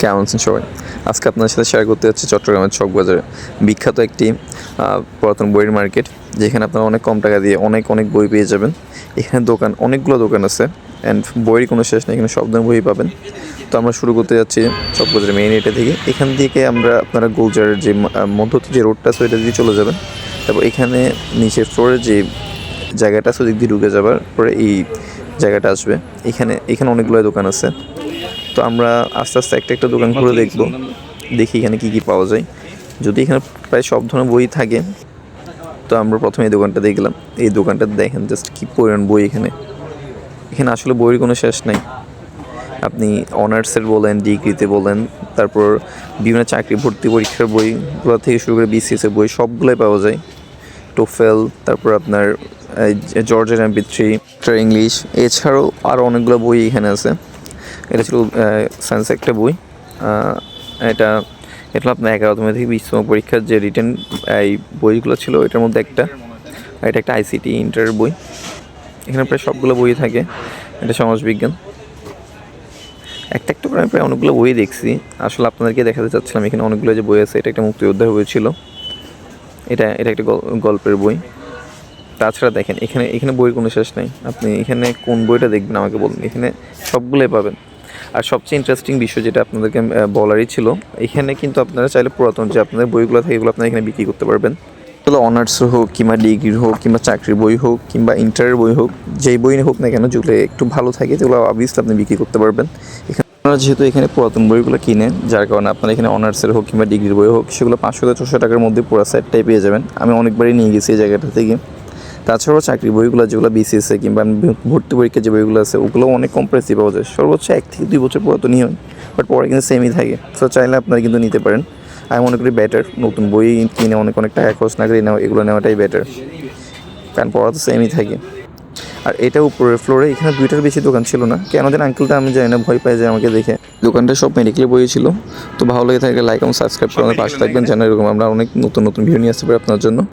কেমন আছেন সবাই? আজকে আপনাদের সাথে শেয়ার করতে যাচ্ছি চট্টগ্রামের চকবাজারে বিখ্যাত একটি পুরাতন বইয়ের মার্কেট যেখানে আপনারা অনেক কম টাকা দিয়ে অনেক অনেক বই পেয়ে যাবেন। এখানে দোকান, অনেকগুলো দোকান আছে অ্যান্ড বইয়ের কোনো শেষ নেই, এখানে সব ধরনের বই পাবেন। তো আমরা শুরু করতে যাচ্ছি চকবাজারের মেইন এটা থেকে। এখান থেকে আমরা আপনারা গোলজারের যে মধ্যতে যে রোডটা আছে, ওইটা দিয়ে চলে যাবেন। তারপর এখানে নিচের ফ্লোরে যে জায়গাটা আছে, ওদিক দিয়ে ঢুকে যাবার পরে এই জায়গাটা আসবে। এখানে এখানে অনেকগুলো দোকান আছে। তো আমরা আস্তে আস্তে একটা একটা দোকান ঘুরে দেখব। দেখি এখানে কি কি পাওয়া যায়। যদি এখানে প্রায় সব ধরনের বই থাকে তো আমরা প্রথমে এই দোকানটা দেখলাম। এই দোকানটা দেখেন জাস্ট কি পরিমাণ বই এখানে। এখানে আসলে বইয়ের কোনো শেষ নাই। আপনি অনার্সের বলেন ডিগ্রিতে বলেন তারপর বিভিন্ন চাকরি ভর্তি পরীক্ষার বইগুলো থেকে শুরু করে বিসিএস এর বই সবগুলোই পাওয়া যায়। টোফেল তারপর আপনার জর্জের এমপি থ্রি ইংলিশ এছাড়াও আরও অনেকগুলো বই এখানে আছে। এটা ছিল সায়েন্স একটা বই। এটা এটা আপনার এগারোতম থেকে বিশতম পরীক্ষার যে রিটেন এই বইগুলো ছিল, এটার মধ্যে একটা। এটা একটা আইসিটি ইন্টারের বই। এখানে প্রায় সবগুলো বই থাকে। এটা সমাজবিজ্ঞান। একটা একটা করে আমি প্রায় অনেকগুলো বই দেখছি। আসলে আপনাদেরকে দেখাতে চাচ্ছিলাম, এখানে অনেকগুলো যে বই আছে, এটা একটা মুক্তিযোদ্ধার বই ছিল। এটা এটা একটা গল- গল্পের বই। তাছাড়া দেখেন, এখানে এখানে বইয়ের কোনো শেষ নেই। আপনি এখানে কোন বইটা দেখবেন, আমাকে বলুন। এখানে সবগুলোই পাবেন। আর সবচেয়ে ইন্টারেস্টিং বিষয় যেটা আপনাদেরকে বলারই ছিল, এখানে কিন্তু আপনারা চাইলে পুরাতন যে আপনাদের বইগুলো থাকে, এগুলো আপনারা এখানে বিক্রি করতে পারবেন। এগুলো অনার্স হোক, কিংবা ডিগ্রির হোক, কিংবা চাকরির বই হোক, কিংবা ইন্টারের বই হোক, যেই বই হোক না কেন, যেগুলো একটু ভালো থাকে যেগুলো অবভিয়াসলি আপনি বিক্রি করতে পারবেন। এখানে আপনারা যেহেতু এখানে পুরাতন বইগুলো কিনে, যার কারণে আপনারা এখানে অনার্সের হোক, কিংবা ডিগ্রির বই হোক, সেগুলো পাঁচশো থেকে ছশো টাকার মধ্যে পুরো সেটটাই পেয়ে যাবেন। আমি অনেকবারই নিয়ে গেছি এই জায়গাটা থেকে। তাছাড়াও চাকরির বইগুলো যেগুলো বিসিএসএ কিংবা ভর্তি পরীক্ষার যে বইগুলো আছে, ওগুলো অনেক কম প্রাইসে পাওয়া যায়। সর্বোচ্চ এক থেকে দুই বছর পুরাতনই হয় বাট পরে কিন্তু সেমই থাকে। সো চাইলে আপনারা কিন্তু নিতে পারেন। আমি মনে করি বেটার নতুন বই কিনে অনেক অনেক টাকা খরচ না করে নেওয়া এগুলো নেওয়াটাই বেটার কারণ পড়া তো সেমই থাকে। আর এটা উপরের ফ্লোরে এখানে দুইটার বেশি দোকান ছিল না। কেন যেন আঙ্কেলটা আমি জানি না, ভয় পাই যায় আমাকে দেখে। দোকানটা সব মেডিকেল বই ছিল। তো ভালো লেগে থাকে লাইক এবং সাবস্ক্রাইব করে পাশে থাকবেন। যেন এরকম আমরা অনেক নতুন নতুন ভিডিও নিয়ে আসতে পারি আপনার জন্য।